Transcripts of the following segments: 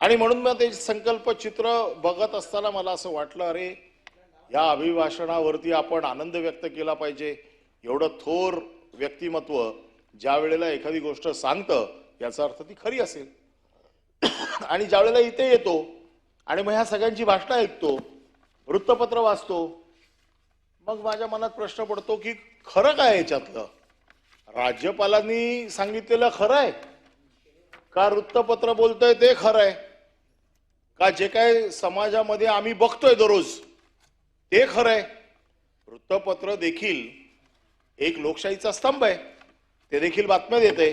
आणि म्हणून मग ते संकल्प चित्र बघत असताना मला असं वाटलं अरे या अभिभाषणावरती आपण आनंद व्यक्त केला पाहिजे. एवढं थोर व्यक्तिमत्व ज्या वेळेला एखादी गोष्ट सांगतं याचा अर्थ ती खरी असेल. आणि ज्या वेळेला इथे येतो आणि मग ह्या सगळ्यांची भाषणं ऐकतो वृत्तपत्र वाचतो मग माझ्या मनात प्रश्न पडतो की खरं काय याच्यातलं? राज्यपालांनी सांगितलेलं खरं आहे? का वृत्तपत्र बोलतोय ते खरं आहे? का जे काय समाजामध्ये आम्ही बघतोय दररोज ते खरं आहे. वृत्तपत्र देखील एक लोकशाहीचा स्तंभ आहे. ते देखील बातम्या देते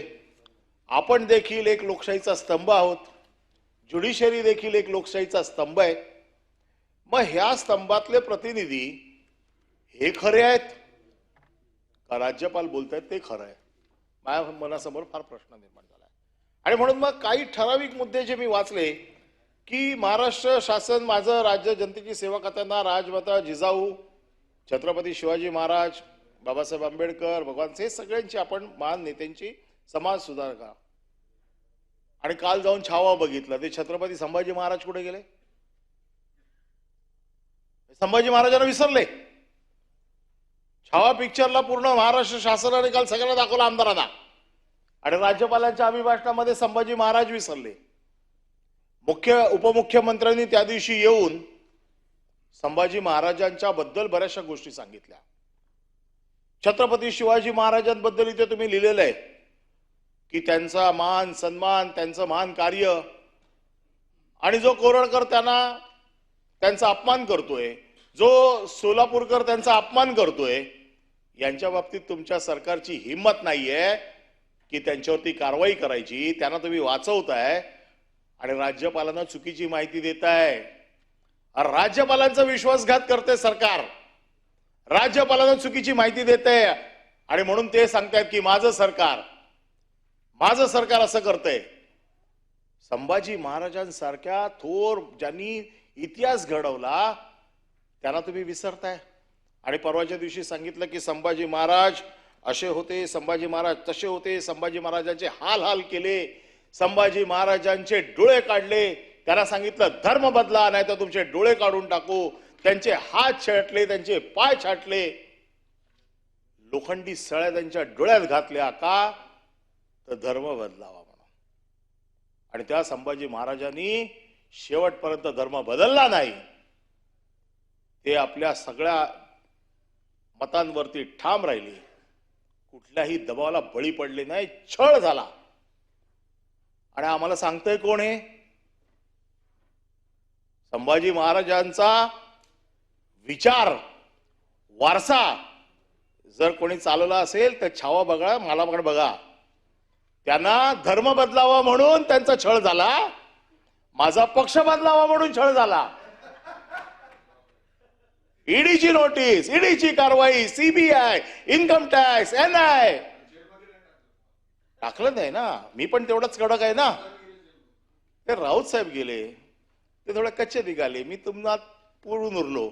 आपण देखील एक लोकशाहीचा स्तंभ आहोत. ज्युडिशरी देखील एक लोकशाहीचा स्तंभ आहे. मग ह्या स्तंभातले प्रतिनिधी हे खरे आहेत? का राज्यपाल बोलतायत ते खरं आहे? माझ्या मनासमोर फार प्रश्न निर्माण झाला आहे. आणि म्हणून मग काही ठराविक मुद्दे जे मी वाचले की महाराष्ट्र शासन माझं राज्य जनतेची सेवा करताना राजमाता जिजाऊ छत्रपती शिवाजी महाराज बाबासाहेब आंबेडकर भगवान हे सगळ्यांची आपण महान नेत्यांची समाज सुधारका. आणि काल जाऊन छावा बघितला. ते छत्रपती संभाजी महाराज कुठे गेले? संभाजी महाराजांना विसरले. छावा पिक्चरला पूर्ण महाराष्ट्र शासनाने काल सगळ्यांना दाखवला आमदारांना. आणि राज्यपालांच्या अभिभाषणामध्ये संभाजी महाराज विसरले. मुख्य उपमुख्यमंत्र्यांनी त्या दिवशी येऊन संभाजी महाराजांच्या बद्दल बऱ्याचशा गोष्टी सांगितल्या. छत्रपती शिवाजी महाराजांबद्दल इथे तुम्ही लिहिलेलं आहे की त्यांचा मान सन्मान त्यांचं महान कार्य आणि जो कोरडकर त्यांना त्यांचा अपमान करतोय जो सोलापूरकर त्यांचा अपमान करतोय यांच्या बाबतीत तुमच्या सरकारची हिंमत नाहीये की त्यांच्यावरती कारवाई करायची त्यांना तुम्ही वाचवताय आणि राज्यपालांना चुकीची माहिती देत आहे राज्यपालांचा विश्वासघात करते सरकार. राज्यपालांना चुकीची माहिती देते. आणि म्हणून ते सांगतायत की माझं सरकार माझं सरकार असं करतंय. संभाजी महाराजांसारख्या थोर ज्यांनी इतिहास घडवला त्यांना तुम्ही विसरताय. आणि परवाच्या दिवशी सांगितलं की संभाजी महाराज असे होते संभाजी महाराज तसे होते संभाजी महाराजांचे हाल हाल केले. संभाजी महाराजांचे डोळे काढले. त्यांना सांगितलं धर्म बदला नाही तर तुमचे डोळे काढून टाकू. त्यांचे हात छाटले त्यांचे पाय छाटले. लोखंडी सळ्या त्यांच्या डोळ्यात घातल्या का? तर धर्म बदलावा म्हणून. आणि त्या संभाजी महाराजांनी शेवटपर्यंत धर्म बदलला नाही. ते आपल्या सगळ्या मतांवरती ठाम राहिले. कुठल्याही दबावाला बळी पडले नाही छळ झाला. आणि आम्हाला सांगतोय कोण आहे? संभाजी महाराजांचा विचार वारसा जर कोणी चालवला असेल तर छावा बघा मला पण बघा. त्यांना धर्म बदलावा म्हणून त्यांचा छळ झाला. माझा पक्ष बदलावा म्हणून छळ झाला. ईडीची नोटीस ईडीची कारवाई CBI income tax N I. टाकलं नाही ना. मी पण तेवढंच कडक आहे ना. ते राऊत साहेब गेले. ते थोडे कच्चे निघाले. मी तुम्हाला पुरून उरलो.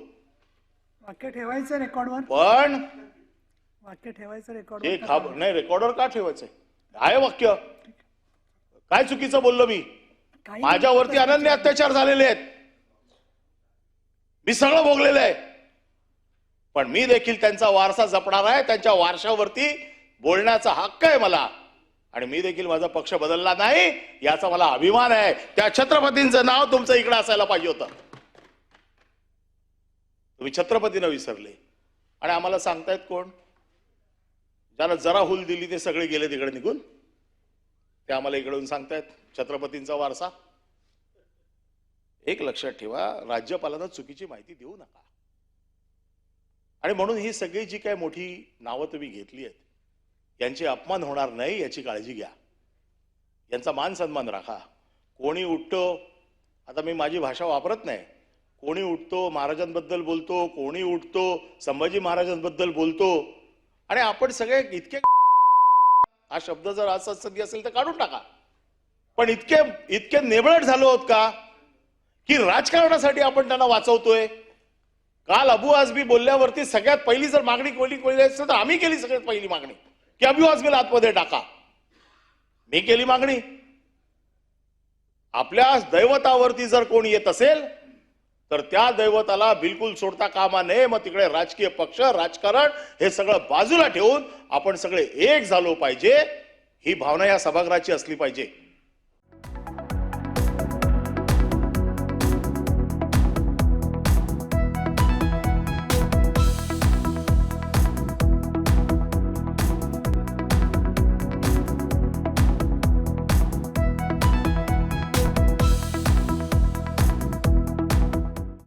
वाक्य ठेवायचं रेकॉर्डवर? पण वाक्य ठेवायचं हे रेकॉर्डवर खाब नाही रेकॉर्डवर का ठेवायचंय? आहे वाक्य. काय चुकीचं बोललो मी? काही माझ्यावरती अनन्य अत्याचार झालेले आहेत. मी सगळं भोगलेलं आहे. पण मी देखील त्यांचा वारसा जपणार आहे. त्यांच्या वारशावरती बोलण्याचा हक्क आहे मला. आणि मी देखील माझा पक्ष बदलला नाही याचा मला अभिमान आहे. त्या छत्रपतींचं नाव तुमचं इकडे असायला पाहिजे होतं. तुम्ही छत्रपतीनं विसरले. आणि आम्हाला सांगतायत कोण? ज्याला जरा हुल दिली ते सगळे गेले तिकडे निघून. ते आम्हाला इकडून सांगतायत छत्रपतींचा वारसा. एक लक्षात ठेवा राज्यपालांना चुकीची माहिती देऊ नका. आणि म्हणून ही सगळी जी काय मोठी नावं तुम्ही घेतली आहेत यांचे अपमान होणार नाही याची काळजी घ्या. यांचा मान सन्मान राखा. कोणी उठतो आता मी माझी भाषा वापरत नाही. कोणी उठतो महाराजांबद्दल बोलतो कोणी उठतो संभाजी महाराजांबद्दल बोलतो. आणि आपण सगळे इतके हा शब्द जर असा असेल तर काढून टाका. पण इतके इतके नेबळट झालो आहोत का? की राजकारणासाठी आपण त्यांना वाचवतोय. काल अबू आजबी बोलल्यावरती सगळ्यात पहिली जर मागणी कोणी कोणी असेल तर आम्ही केली सगळ्यात पहिली मागणी. की अबू आजमीला आतमध्ये टाका. मी केली मागणी. आपल्या दैवतावरती जर कोण येत असेल तर त्या दैवताला बिलकुल सोडता कामा नये. मग तिकडे राजकीय पक्ष राजकारण हे सगळं बाजूला ठेवून आपण सगळे एक झालो पाहिजे. ही भावना या सभागृहाची असली पाहिजे.